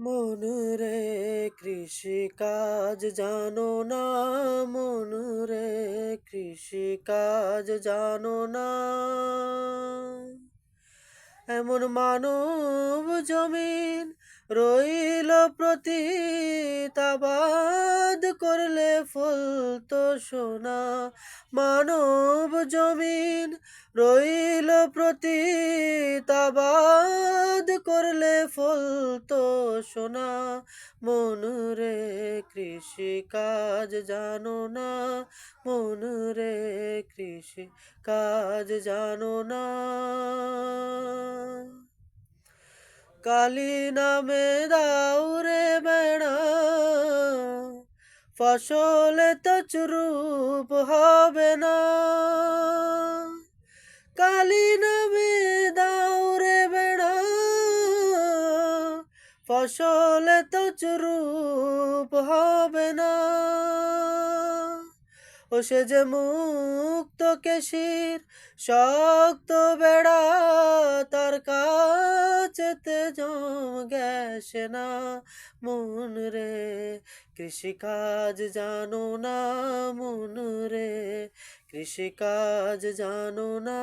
মন রে কৃষি কাজ জানো না, মন রে কৃষি কাজ জানো না। এমন মানব জমিন রইল প্রতি তাবাদ করলে ফুল তো সোনা। মানব জমিন রইল প্রতি তাবাদ করলে ফুল তো সোনা, মন রে কৃষি কাজ জানো না, মন রে কৃষি কাজ জানো না। কালী নামে দাউরে বেড়া, ফসলে তো চুরুপ হবে না। ফসলে তো চুরুপ হবে না। ও সে যে মুক্ত কেশির শক্ত বেড়া, তার কাছেতে জম গেছে না। মন রে, কৃষিকাজ জানো না, মন রে, কৃষিকাজ জানো না।